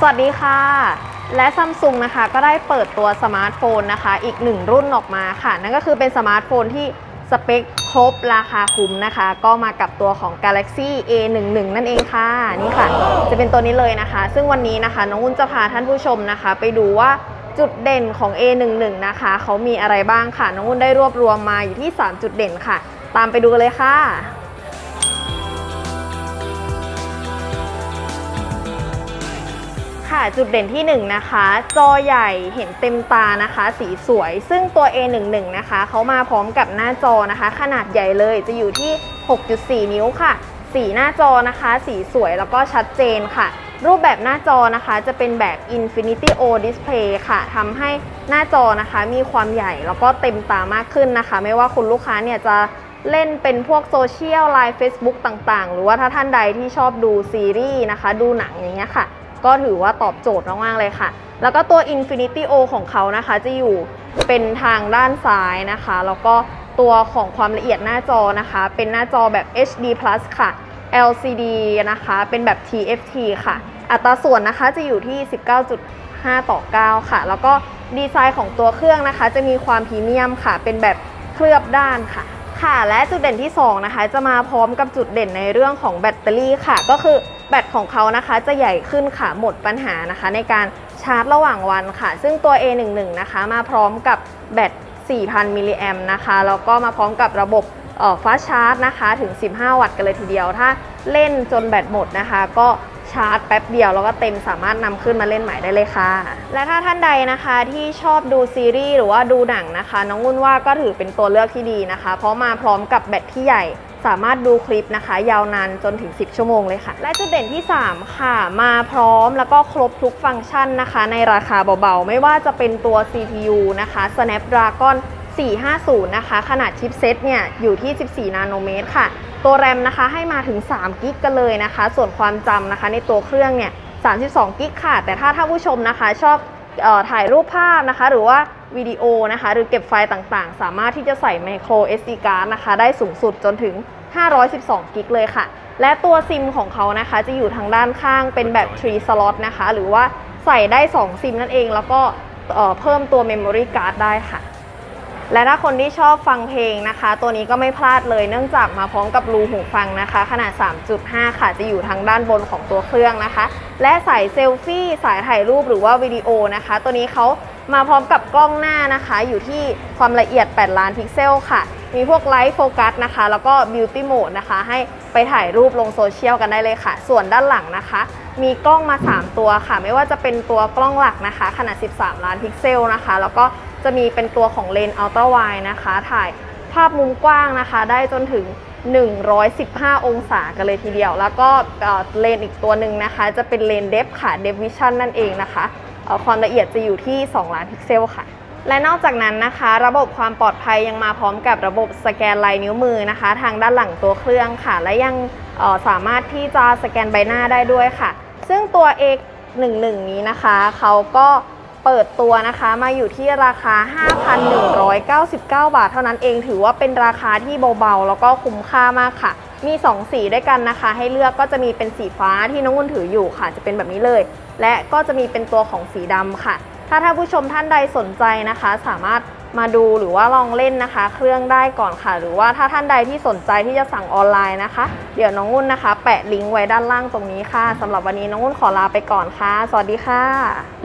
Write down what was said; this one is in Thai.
สวัสดีค่ะ และซัมซุงนะคะก็ได้เปิดตัวสมาร์ทโฟนนะคะ อีกหนึ่งรุ่นออกมาค่ะ นั่นก็คือเป็นสมาร์ทโฟนที่สเปคครบราคาคุ้มนะคะ ก็มากับตัวของ Galaxy A11 นั่นเองค่ะ นี่ค่ะ จะเป็นตัวนี้เลยนะคะ ซึ่งวันนี้นะคะน้องอุ้นจะพาท่านผู้ชมนะคะ ไปดูว่าจุดเด่นของ A11 นะคะ เขามีอะไรบ้างค่ะ น้องอุ้นได้รวบรวมมาอยู่ที่ 3 จุดเด่นค่ะ ตามไปดูกันเลยค่ะ ค่ะ จุดเด่นที่1นะคะ จอใหญ่เห็นเต็มตานะคะ สีสวย ซึ่งตัว A11 นะคะเขามาพร้อมกับหน้าจอนะคะ ขนาดใหญ่เลยจะอยู่ที่ 6.4 นิ้วค่ะ สีหน้าจอนะคะ สีสวยแล้วก็ชัดเจนค่ะ รูปแบบหน้าจอนะคะจะเป็นแบบ Infinity O Display ค่ะทำให้หน้าจอนะคะมีความใหญ่แล้วก็เต็มตามากขึ้นนะคะ ไม่ว่าคุณลูกค้าเนี่ยจะเล่นเป็นพวกโซเชียลไลน์ Facebook ต่างๆ หรือว่าถ้าท่านใดที่ชอบดูซีรีส์นะคะ ดูหนังอย่างเงี้ยค่ะ ก็ถือว่าตอบโจทย์มากๆเลยค่ะ แล้วก็ตัว Infinity O ของเขานะคะ จะอยู่เป็นทางด้านซ้ายนะคะ แล้วก็ตัวของความละเอียดหน้าจอนะคะ เป็นหน้าจอแบบ HD Plus ค่ะ LCD นะคะ เป็นแบบ TFT ค่ะ อัตราส่วนนะคะจะอยู่ที่ 19.5 ต่อ 9 ค่ะ แล้วก็ดีไซน์ของตัวเครื่องนะคะ จะมีความพรีเมียมค่ะ เป็นแบบเคลือบด้านค่ะ ค่ะ และจุดเด่นที่ 2 นะคะ จะมาพร้อมกับจุดเด่นในเรื่องของแบตเตอรี่ค่ะ ก็คือแบตของเขานะคะจะใหญ่ขึ้นค่ะหมดปัญหานะคะ ในการชาร์จระหว่างวันค่ะ ซึ่งตัว A11 นะคะ มาพร้อมกับแบต 4,000 มิลลิแอมนะคะแล้วก็มาพร้อมกับระบบฟ้าชาร์จนะคะ ถึง 15 วัตต์กันเลยทีเดียว ถ้าเล่นจนแบตหมดนะคะ ก็ ชาร์จแป๊บเดียวแล้วก็เต็มสามารถนำขึ้นมาเล่นใหม่ได้เลยค่ะ และถ้าท่านใดนะคะที่ชอบดูซีรีส์หรือว่าดูหนังนะคะ น้องวุ่นว่าก็ถือเป็นตัวเลือกที่ดีนะคะ เพราะมาพร้อมกับแบตที่ใหญ่สามารถดูคลิปนะคะ ยาวนานจนถึง 10 ชั่วโมงเลยค่ะ และจุดเด่นที่ 3 ค่ะ มาพร้อมแล้วก็ครบทุกฟังก์ชันนะคะ ในราคาเบาๆ ไม่ว่าจะเป็นตัว CPU นะคะ Snapdragon 450 นะคะ ขนาดชิปเซตเนี่ย อยู่ที่ 14 นาโนเมตรค่ะ ตัวแรมนะคะให้มาถึง3กิกกันเลยนะคะ ส่วนความจำนะคะในตัวเครื่องเนี่ย32กิกค่ะ แต่ถ้าท่านผู้ชมนะคะชอบออถ่ายรูปภาพนะคะ หรือว่าวิดีโอนะคะ หรือเก็บไฟล์ต่างๆ สามารถที่จะใส่ micro SD card นะคะ ได้สูงสุดจนถึง 512กิกเลยค่ะ และตัวซิมของเขานะคะ จะอยู่ทางด้านข้างเป็นแบบ 3 slot นะคะ หรือว่าใส่ได้ 2 ซิมนั่นเอง แล้วก็เพิ่มตัว memory card ได้ค่ะ และถ้าคนที่ชอบฟังเพลงนะคะ ตัวนี้ก็ไม่พลาดเลยเนื่องจากมาพร้อมกับรูหูฟังนะคะ ขนาด 3.5 ค่ะจะอยู่ทางด้านบนของตัวเครื่องนะคะ และสายเซลฟี่ สายถ่ายรูปหรือว่าวิดีโอนะคะ ตัวนี้เขามาพร้อมกับกล้องหน้านะคะ อยู่ที่ความละเอียด 8 ล้านพิกเซลค่ะ มีพวกไลท์โฟกัสนะคะ แล้วก็บิวตี้โหมดนะคะ ให้ไปถ่ายรูปลงโซเชียลกันได้เลยค่ะ ส่วนด้านหลังนะคะ มีกล้องมา 3 ตัวค่ะ ไม่ว่าจะเป็นตัวกล้องหลักนะคะ ขนาด 13 ล้านพิกเซลนะคะ แล้วก็จะมีเป็นตัวของเลนส์อัลตร้าไวนะคะ ถ่ายภาพมุมกว้างนะคะ ได้จนถึง 115 องศากันเลยทีเดียว แล้วก็เลนส์อีกตัวหนึ่งนะคะ จะเป็นเลนส์เดฟค่ะเดฟวิชั่นนั่นเองนะคะความละเอียดจะอยู่ที่ 2 ล้านพิกเซลค่ะและนอกจากนั้นนะคะ ระบบความปลอดภัยยังมาพร้อมกับระบบสแกนลายนิ้วมือนะคะ ทางด้านหลังตัวเครื่องค่ะ และยังออสามารถที่จะสแกนใบหน้าได้ด้วยค่ะ ซึ่งตัว X11 นี้นะคะเขาก็เปิดตัวนะคะมาอยู่ที่ราคา 5,199 บาท เท่านั้นเองถือว่าเป็นราคาที่เบาๆ แล้วก็คุ้มค่ามากค่ะ มี 2 สีด้วยกันนะคะ ให้เลือกก็จะมีเป็นสีฟ้าที่น้องวุ้นถืออยู่ค่ะ จะเป็นแบบนี้เลย และก็จะมีเป็นตัวของสีดำค่ะ ถ้าท่านผู้ชมท่านใดสนใจนะคะ สามารถ มาดูหรือว่าลองเล่นนะคะ เครื่องได้ก่อนค่ะ หรือว่าถ้าท่านใดที่สนใจที่จะสั่งออนไลน์นะคะ เดี๋ยวน้องนุ่นนะคะ แปะลิงก์ไว้ด้านล่างตรงนี้ค่ะสำหรับวันนี้น้องนุ่นขอลาไปก่อนค่ะ สวัสดีค่ะ